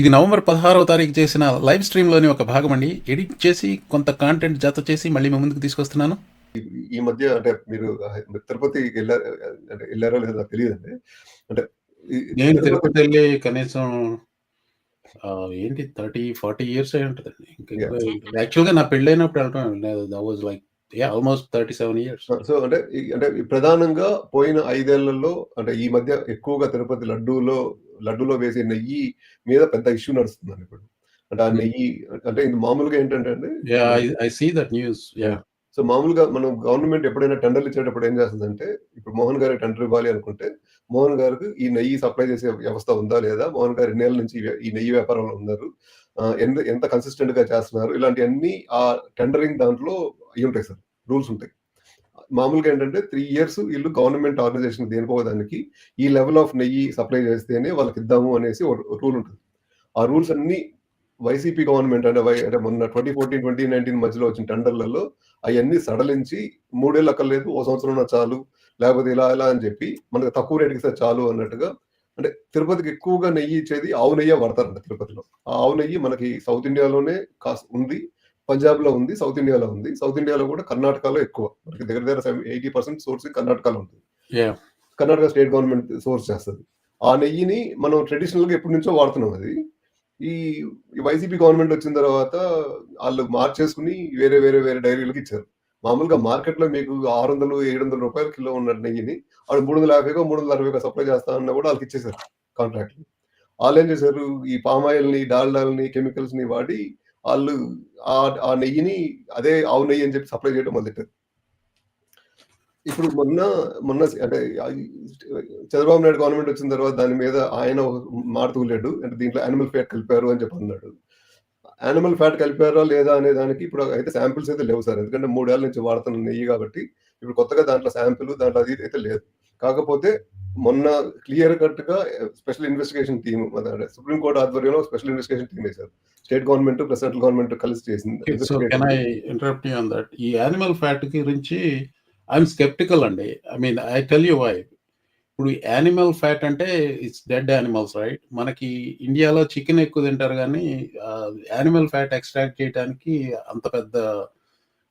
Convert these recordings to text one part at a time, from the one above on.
ఇది నవంబర్ పదహారవ తారీఖు చేసిన లైవ్ స్ట్రీమ్లోని ఒక భాగం అండి. ఎడిట్ చేసి కొంత కాంటెంట్ జత చేసి మళ్ళీ మీ ముందుకు తీసుకొస్తున్నాను. ఈ మధ్య అంటే మీరు తిరుపతి వెళ్ళారు లేదో నాకు తెలియదండి. అంటే నేను తిరుపతి వెళ్ళి కనీసం ఏంటి థర్టీ ఫార్టీ ఇయర్స్ అయి ఉంటుందండి. యాక్చువల్గా నా పెళ్ళైనప్పుడు వెళ్ళటం was like almost thirty seven years so అంటే అంటే ప్రధానంగా పోయిన ఐదేళ్ళలో అంటే ఈ మధ్య ఎక్కువగా తిరుపతి లడ్డూలో లడ్డూలో వేసే నెయ్యి మీద పెద్ద ఇష్యూ నడుస్తుందండి ఇప్పుడు. అంటే ఆ నెయ్యి అంటే ఇది మామూలుగా ఏంటంటే అండి? I see that news yeah so మామూలుగా మనం గవర్నమెంట్ ఎప్పుడైనా టెండర్లు ఇచ్చేటప్పుడు ఏం చేస్తుందంటే ఇప్పుడు మోహన్ గారి టెండర్ ఇవ్వాలి అనుకుంటే మోహన్ గారికి ఈ నెయ్యి సప్లై చేసే వ్యవస్థ ఉందా లేదా? మోహన్ గారు ఎన్నేళ్ళ నుంచి ఈ- నెయ్యి వ్యాపారంలో ఉన్నారు. ఎంత ఎంత కన్సిస్టెంట్గా చేస్తున్నారు? ఇలాంటివన్నీ ఆ టెండరింగ్ దాంట్లో అయి ఉంటాయి సార్ రూల్స్ ఉంటాయి. మామూలుగా ఏంటంటే త్రీ ఇయర్స్ వీళ్ళు గవర్నమెంట్ ఆర్గనైజేషన్ దేనికోవడానికి ఈ లెవెల్ ఆఫ్ నెయ్యి సప్లై చేస్తేనే వాళ్ళకి ఇద్దాము అనేసి రూల్ ఉంటుంది. ఆ రూల్స్ అన్ని వైసీపీ గవర్నమెంట్ అంటే అంటే మొన్న ట్వంటీ ఫోర్టీన్ ట్వంటీ నైన్టీన్ మధ్యలో వచ్చిన టెండర్లలో అవన్నీ సడలించి మూడేళ్ళు అక్కర్లేదు ఓ సంవత్సరం చాలు లేకపోతే ఇలా ఇలా అని చెప్పి మనకు తక్కువ రేటుకి ఇస్తే చాలు అన్నట్టుగా అంటే తిరుపతికి ఎక్కువగా నెయ్యి ఇచ్చేది ఆవు నెయ్యి వాడతారంట తిరుపతిలో. ఆ ఆవు నెయ్యి మనకి సౌత్ ఇండియాలోనే కాస్ ఉంది పంజాబ్లో ఉంది సౌత్ ఇండియాలో ఉంది సౌత్ ఇండియాలో కూడా కర్ణాటకలో ఎక్కువ. మనకి దగ్గర దగ్గర ఎయిటీ పర్సెంట్ సోర్స్ కర్ణాటకలో ఉంటుంది yeah Karnataka state government source చేస్తుంది. ఆ నెయ్యిని మనం ట్రెడిషనల్గా ఎప్పటి నుంచో వాడుతున్నాం అది. ఈ వైసీపీ గవర్నమెంట్ వచ్చిన తర్వాత వాళ్ళు మార్చేసుకుని వేరే వేరే వేరే డైరీలకు ఇచ్చారు. మామూలుగా మార్కెట్లో మీకు ఆరు వందలు ఏడు వందల రూపాయల కిలో ఉన్న నెయ్యిని వాళ్ళు మూడు వందల యాభైకో మూడు వందల అరవైకో సప్లై చేస్తానన్నా కూడా వాళ్ళకి ఇచ్చేసారు కాంట్రాక్ట్ వాళ్ళు ఏం చేశారు? ఈ పామ్ డాల్డాల్ని కెమికల్స్ని వాడి వాళ్ళు ఆ ఆ నెయ్యిని అదే ఆవు నెయ్యి అని చెప్పి సప్లై చేయడం మొదలెట్టారు ఇప్పుడు మొన్న మొన్న అంటే చంద్రబాబు నాయుడు గవర్నమెంట్ వచ్చిన తర్వాత దాని మీద ఆయన మారుతూలేడు అంటే దీంట్లో యానిమల్ ఫ్యాట్ కలిపారు అని చెప్పి అన్నాడు. యానిమల్ ఫ్యాట్ కలిపారా లేదా అనే దానికి ఇప్పుడు అయితే శాంపిల్స్ అయితే లేవు సార్. ఎందుకంటే మూడేళ్ళ నుంచి వాడుతున్న నెయ్యి కాబట్టి ఇప్పుడు కొత్తగా దాంట్లో శాంపిల్ దాంట్లో అది ఇది అయితే లేదు. కాకపోతే మొన్న క్లియర్ కట్గా special investigation team supreme court ఆధ్వర్యంలో స్పెషల్ ఇన్వెస్టిగేషన్ టీమ్ వేశారు state government plus central government కలిసి చేసింది. ఈ యానిమల్ ఫ్యాట్ గురించి ఐఎమ్ స్కెప్టికల్ అండి. I mean I tell you why ఇప్పుడు యానిమల్ ఫ్యాట్ అంటే ఇట్స్ డెడ్ యానిమల్స్ రైట్ మనకి ఇండియాలో చికెన్ ఎక్కువ తింటారు కానీ యానిమల్ ఫ్యాట్ ఎక్స్ట్రాక్ట్ చేయడానికి అంత పెద్ద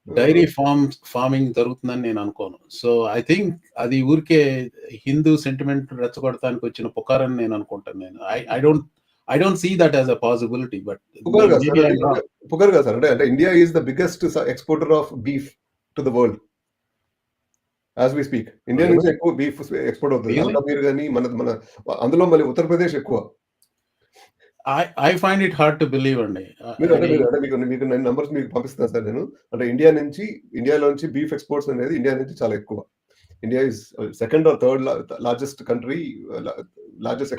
డైరీ ఫార్మ్ ఫార్మింగ్ జరుగుతుందని నేను అనుకోను. సో ఐ థింక్ అది ఊరికే హిందూ సెంటిమెంట్ రెచ్చగొడటానికి వచ్చిన పుకారని నేను అనుకుంటాను నేను. I I don't I don't see that as a possibility but పుకార్ కాదు సార్ అంటే India is the biggest exporter of beef to the world as we speak India నుంచి ఎక్కువ బీఫ్ ఎక్స్పోర్ట్ అవుతుంది? అల్కాపీర్ కానీ మన మన అందులో మళ్ళీ ఉత్తరప్రదేశ్ ఎక్కువ I I find it hard to believe అండి మీరు మీరు అంటే మీకు మీకు నేను నంబర్స్ మీకు పంపిస్తాను సార్ నేను అంటే ఇండియా నుంచి ఇండియాలో నుంచి బీఫ్ ఎక్స్పోర్ట్స్ అనేది ఇండియా నుంచి చాలా ఎక్కువ India is second or third largest country largest.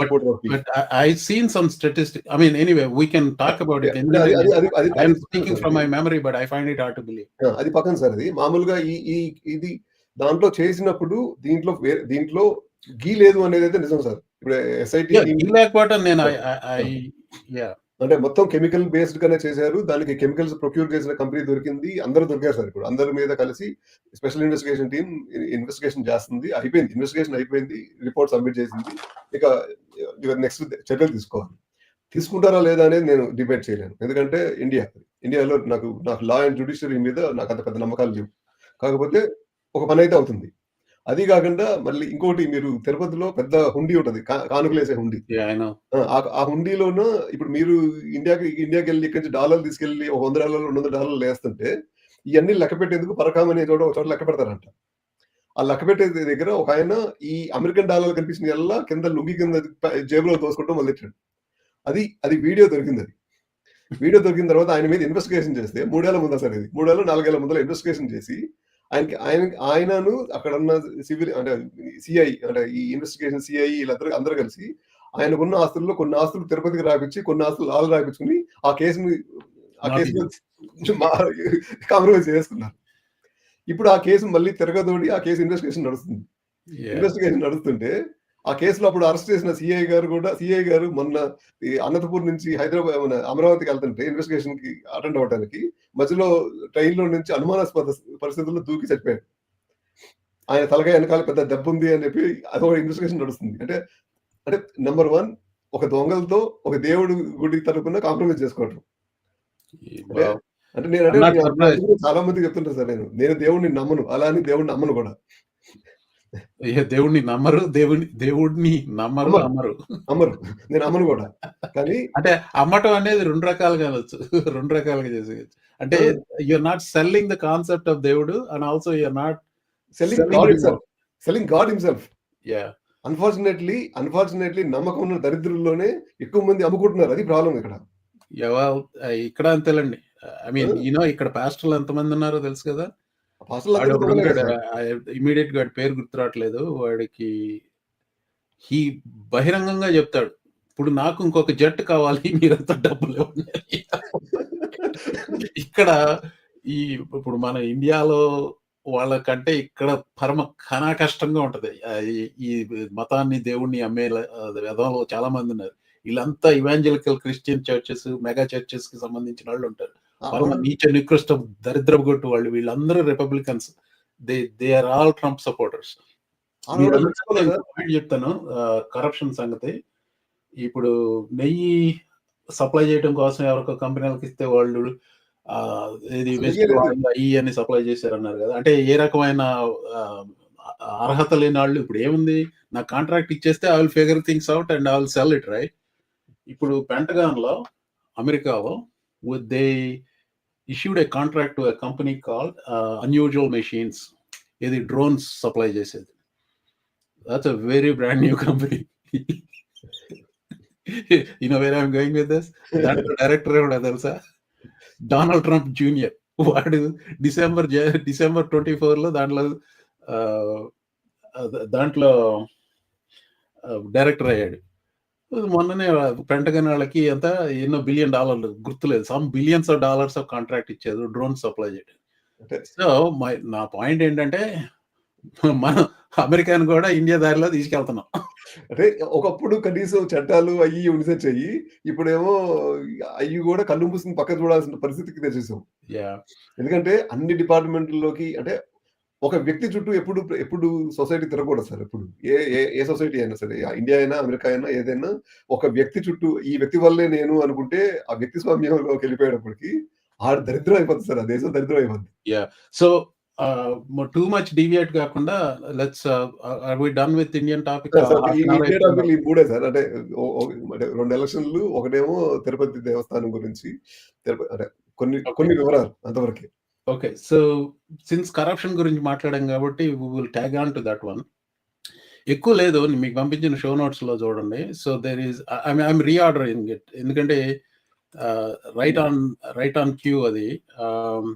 I mean, anyway, we can talk about it. అది అది అది అది I'm speaking from my memory, but I find it hard to believe. ఆ, అది పక్కన సార్ అది మామూలుగా ఈ ఇది దాంట్లో చేసినప్పుడు దీంట్లో దీంట్లో గీ లేదు అనేది అయితే నిజం సార్. ఇప్పుడు ఎస్ఐటి yeah. అంటే మొత్తం కెమికల్ బేస్డ్ గానే చేశారు. దానికి కెమికల్స్ ప్రొక్యూర్ చేసిన కంపెనీ దొరికింది. అందరూ దొరికారు సార్ ఇప్పుడు. అందరి మీద కలిసి స్పెషల్ ఇన్వెస్టిగేషన్ టీం ఇన్వెస్టిగేషన్ చేస్తుంది. అయిపోయింది. ఇన్వెస్టిగేషన్ అయిపోయింది. రిపోర్ట్ సబ్మిట్ చేసింది. ఇక నెక్స్ట్ చర్యలు తీసుకోవాలి. తీసుకుంటారా లేదా అనేది నేను డిబేట్ చేయలేను. ఎందుకంటే ఇండియా ఇండియాలో నాకు నాకు లా అండ్ జుడిషియరీ మీద నాకు అంత పెద్ద నమ్మకాలు లేవు. కాకపోతే ఒక పని అయితే అవుతుంది. అది కాకుండా మళ్ళీ ఇంకోటి మీరు తిరుపతిలో పెద్ద హుండీ ఉంటుంది. కానుకలేసే హుండీ. ఆ హుండీలోన ఇప్పుడు మీరు ఇండియాకి ఇండియాకి వెళ్ళి ఇక్కడి నుంచి డాలర్లు తీసుకెళ్ళి ఒక వంద డాలర్లు రెండు వందల డాలర్లు వేస్తుంటే ఇవన్నీ లెక్క పెట్టేందుకు పరకాం అనే చోట ఒక చోట లెక్క పెడతారంట. ఆ లెక్క పెట్టే దగ్గర ఒక ఆయన ఈ అమెరికన్ డాలర్ కనిపించిన ఎల్లా కింద లుంగి కింద జేబులో దోసుకుంటూ మొదలెట్టాడు అది అది వీడియో దొరికింది అది. వీడియో దొరికిన తర్వాత ఆయన మీద ఇన్వెస్టిగేషన్ చేస్తే మూడేళ్ళ ముందు సార్ ఇది. మూడేళ్ళు నాలుగేళ్ళ ముందర ఇన్వెస్టిగేషన్ చేసి ఆయనకి ఆయన ఆయనను అక్కడ ఉన్న సివిల్ అంటే సిఐ అంటే ఈ ఇన్వెస్టిగేషన్ సిఐ వీళ్ళందరూ అందరూ కలిసి ఆయనకున్న ఆస్తుల్లో కొన్ని ఆస్తులు తిరుపతికి రాపించి కొన్ని ఆస్తులు లాలు రాపించుకుని ఆ కేసుని ఆ కేసుని కాంప్రమైజ్ చేసుకున్నారు. ఇప్పుడు ఆ కేసు మళ్ళీ తిరగదోడి ఆ కేసు ఇన్వెస్టిగేషన్ నడుస్తుంది. ఇన్వెస్టిగేషన్ నడుస్తుంటే ఆ కేసులో అప్పుడు అరెస్ట్ చేసిన సిఐ గారు కూడా సిఐ గారు మొన్న ఈ అనంతపూర్ నుంచి హైదరాబాద్ మన అమరావతికి వెళ్తుంటే ఇన్వెస్టిగేషన్కి అటెండ్ అవ్వడానికి మధ్యలో ట్రైన్లో నుంచి అనుమానాస్పద పరిస్థితుల్లో దూకి చచ్చిపోయాడు ఆయన తలకాయ వెనకాల పెద్ద దెబ్బ ఉంది అని చెప్పి అదొక ఇన్వెస్టిగేషన్ నడుస్తుంది అంటే అంటే నెంబర్ వన్ ఒక దొంగలతో ఒక దేవుడు గుడి తరపున కాంప్రమైజ్ చేసుకోవటం. అంటే! అంటే నేను. అందుకే చాలా మందికి చెప్తుంటా సార్ నేను. నేను దేవుడిని నమ్మను. అలా అని దేవుడిని నమ్మను కూడా. దేవుడిని నమ్మరు. దేవుడిని దేవుడిని నమ్మరు, నమ్మరు. అమ్మరు. నేను నమ్మను కూడా. కానీ అంటే అమ్మటం అనేది 2 రకాలుగా అనొచ్చు. 2 రకాలుగా చేసేయొచ్చు. అంటే ఆ! You are not selling the concept of దేవుడు and also you are not selling selling God him himself. Selling God himself. Yeah! Unfortunately, unfortunately నమ్మకం ఉన్న దరిద్రుల్లోనే ఎక్కువ మంది అమ్ముకుంటున్నారు. అది ప్రాబ్లమ్ ఇక్కడ. ఇక్కడ అంతేలెండి. I mean ah! You know ఇక్కడ పాస్టర్‌లు ఎంతమంది ఉన్నారో తెలుసు కదా! ఇమ్మీడియేట్‌గా వాడి పేరు గుర్తు రావట్లేదు. వాడికి హీ బహిరంగంగా చెప్తాడు. ఇప్పుడు నాకు ఇంకొక జెట్ కావాలి. మీరంతా అని. ఇక్కడ ఈ ఇప్పుడు మన ఇండియాలో వాళ్ళకంటే ఇక్కడ పరమ ఘనా కష్టంగా ఉంటది. ఈ మతాన్ని, దేవుడిని అమ్మేల ఆహ్, వెధవలు చాలా మందున్నారు. ఈళ్ళంతా ఇవాంజలికల్ క్రిస్టియన్ చర్చెస్, మెగా చర్చెస్‌కి సంబంధించిన వాళ్ళుంటారు. ఆ! నీచ నికృష్ట దరిద్రపు గొట్టు వాళ్ళు. వీళ్ళందరూ Republicans. They they are all Trump supporters. చెప్తాను. కరప్షన్ సంగతి. ఇప్పుడు నెయ్యి సప్లై చేయడం కోసం ఎవరికో వాళ్ళు నెయ్యే లేదు. ఆయిల్ అయ్యి అని సప్లై చేశారన్నారు కదా! అంటే ఏ రకమైన అర్హత లేనాళ్ళు ఇప్పుడు ఏముంది? నాకు కాంట్రాక్ట్ ఇచ్చేస్తే I will figure things out and I will sell it right. ఇప్పుడు పెంటగాన్‌లో అమెరికాలో would they issued a contract to a company called ah, unusual machines. ఇది డ్రోన్స్ సప్లై చేసేది. That's a very brand new company. You know where I am going with this? దాంట్లో director ఎవడో తెలుసా? Donald Trump junior. వాడు December జ December 24లో దాంట్లో ah, the దాంట్లో ఆహ్, డైరెక్టర్ అయ్యాడు. మొన్ననే పెంటగాన్ వాళ్ళకి ఎంత ఎన్నో బిలియన్ డాలర్లు గుర్తులేదు. Some billions of dollars of contract ఇచ్చారు డ్రోన్ సప్లై. అంటే సో మై నా పాయింట్ ఏంటంటే మనం అమెరికాను కూడా ఇండియా దారిలో తీసుకెళ్తున్నాం. అంటే ఒకప్పుడు కనీసం చట్టాలు అయ్యి ఉండేసే చెయ్యి. ఇప్పుడేమో అయ్యి కూడా కళ్ళు మూసుకొని పక్కకు చూడాల్సిన పరిస్థితికి తెచ్చేసాం. ఎందుకంటే అన్ని డిపార్ట్‌మెంట్‌ల్లోకి అంటే ఒక వ్యక్తి చుట్టూ ఎప్పుడు ఎప్పుడు సొసైటీ తిరగకూడదు సార్ ఎప్పుడు. ఏ ఏ సొసైటీ అయినా సరే. ఇండియా అయినా, అమెరికా అయినా ఏదైనా ఒక వ్యక్తి చుట్టూ ఈ వ్యక్తి వల్లే నేను అనుకుంటే ఆ వ్యక్తి స్వామ్యంలోకి వెళ్ళిపోయేటప్పటికి ఆడు దరిద్రం అయిపోతుంది సార్. ఆ దేశం దరిద్రం అయిపోద్ది. Yeah! So too much deviate కాకుండా let's are we done with Indian topic? మూడే సార్. అంటే 2 ఎలక్షన్‌లు ఒకటేమో తిరుపతి దేవస్థానం గురించి అంటే కొన్ని. కొన్ని వివరాలు అంతవరకే. ఓకే. సో సిన్స్ కరప్షన్ గురించి మాట్లాడాం కాబట్టి we will tag on to that one. ఎక్కువ లేదు. మీకు పంపించిన షో నోట్స్‌లో చూడండి. So there is I am I am reordering it. ఎందుకంటే right. On right on cue అది. ఆహ్